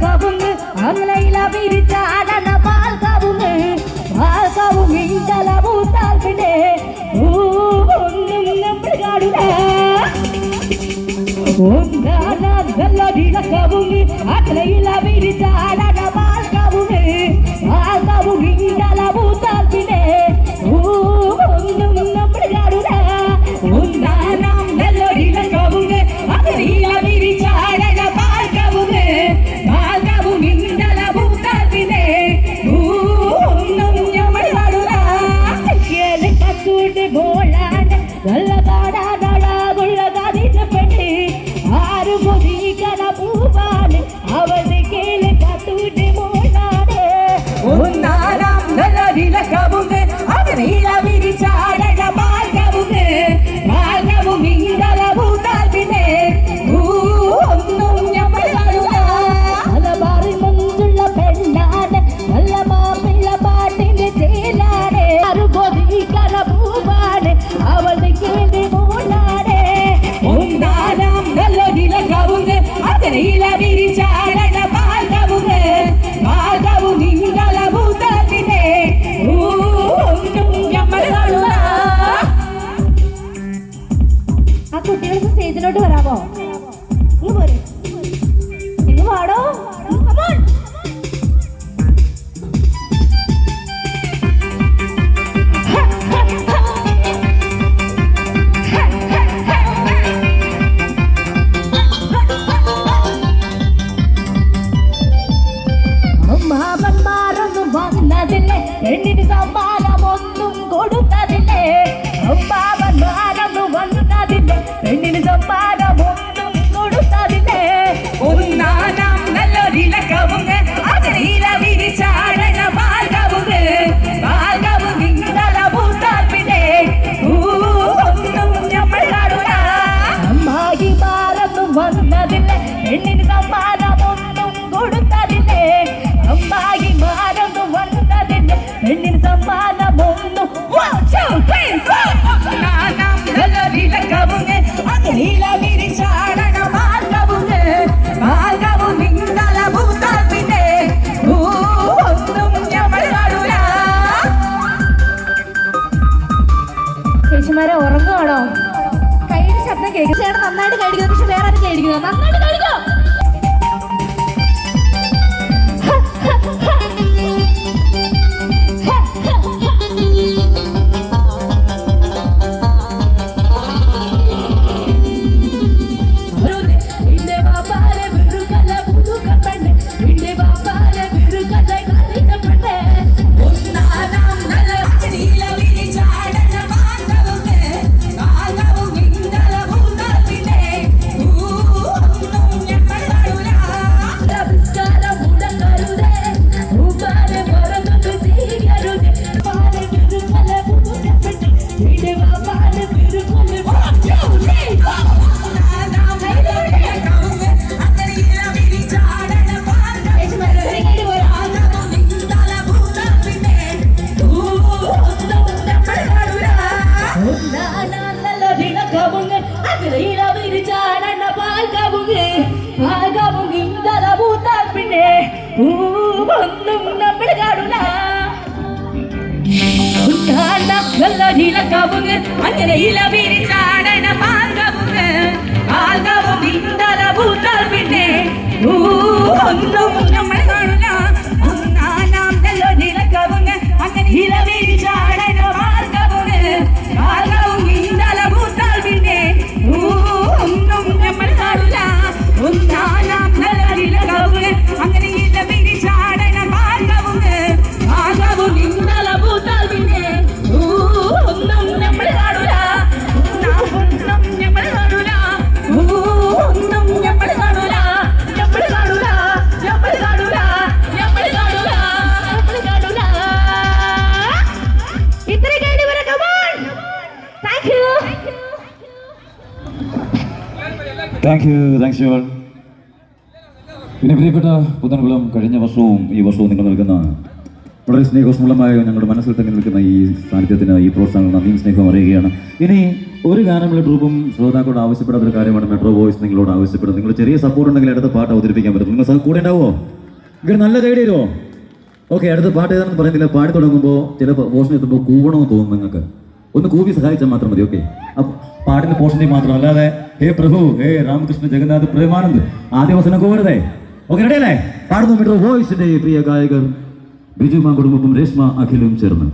கவுங்கு அங்கலையில விரிச்சாடன பால் கவுங்கு பால் கவுங்கு இங்கல ஊத்தாக்குனே ஒன்னும் நம்பிடுகாடுல உங்கான கவுங்கு அங்கலையில விரிச்சாடன പെണ്ണിന് സമ്മാനം ഒന്നും കൊടുത്തതില്ലേ അമ്മായി മാരൊന്നു വന്നതിന് പെണ്ണിന് സമ്മാനം ഒന്നും കവുങ്ങ് അതിലവിരി ചാടണ മാർഗവുങ്ങ് മാർഗവും നിങ്ങള ഭൂതാപ്പിന്റെ ഒന്നും ഞമ്മൾ കാണൂല. ചേച്ചിമാരെ കേൾക്കും. ചേട്ടൻ നന്നായിട്ട് കഴിക്കുന്നു പക്ഷെ വേറെ ആരും കഴിക്കുന്നു നന്നായിട്ട് കഴിക്കും ഭാഗവും ഇന്നലൂത്താൽ പിന്നെ ഒന്നും നമ്മൾ കാണുന്ന അങ്ങനെ ഇല വിരിച്ചാടന ഭാഗവും ഭാഗവും ഇന്നലൂത്താൽ പിന്നെ ഒന്നും നമ്മൾ താങ്ക് യു താങ്ക്സ് യുവൾ പിന്നെ പ്രിയപ്പെട്ട പുത്തൻകുളം കഴിഞ്ഞ വർഷവും ഈ വർഷവും നിങ്ങൾ നൽകുന്ന വളരെ സ്നേഹസ്മൂലമായ ഞങ്ങളുടെ മനസ്സിൽ തന്നെ നിൽക്കുന്ന ഈ സാന്നിധ്യത്തിന് ഈ പ്രോത്സാഹനം നന്ദിയും സ്നേഹം അറിയുകയാണ്. ഇനി ഒരു ഗാനമുള്ള ട്രൂപ്പും ശ്രോതാക്കളോട് ആവശ്യപ്പെടാത്ത ഒരു കാര്യമാണ് മെട്രോ വോയിസ് നിങ്ങളോട് ആവശ്യപ്പെടുന്നത്. നിങ്ങൾ ചെറിയ സപ്പോർട്ട് ഉണ്ടെങ്കിൽ അടുത്ത പാട്ട് അവതരിപ്പിക്കാൻ പറ്റും. നിങ്ങൾ കൂടെ ഉണ്ടാവുമോ? ഇങ്ങനെ നല്ല ഗൈഡ് ചെയ്തോ ഓക്കെ അടുത്ത പാട്ട് ഏതാണെന്ന് പറയുന്നില്ല. പാടി തുടങ്ങുമ്പോൾ ചില പോഷൻ എത്തുമ്പോൾ കൂവണമെന്ന് തോന്നുന്നു നിങ്ങൾക്ക്. ഒന്ന് കൂവി സഹായിച്ചാൽ മാത്രം മതി ഓക്കെ പാട്ടിന്റെ പോർഷനിൽ മാത്രം അല്ലാതെ ഹേ പ്രഭു ഹേ രാമകൃഷ്ണ ജഗന്നാഥ് പ്രേമാനന്ദ് ആദ്യ വസനം കോരുതേ ഓക്കെ റെഡിയല്ലേ പാടുന്നു മെട്രോ വോയിസിന്റെ പ്രിയ ഗായകർ ബിജു കുടുംബം രേഷ്മ അഖിലും ചേർന്ന്.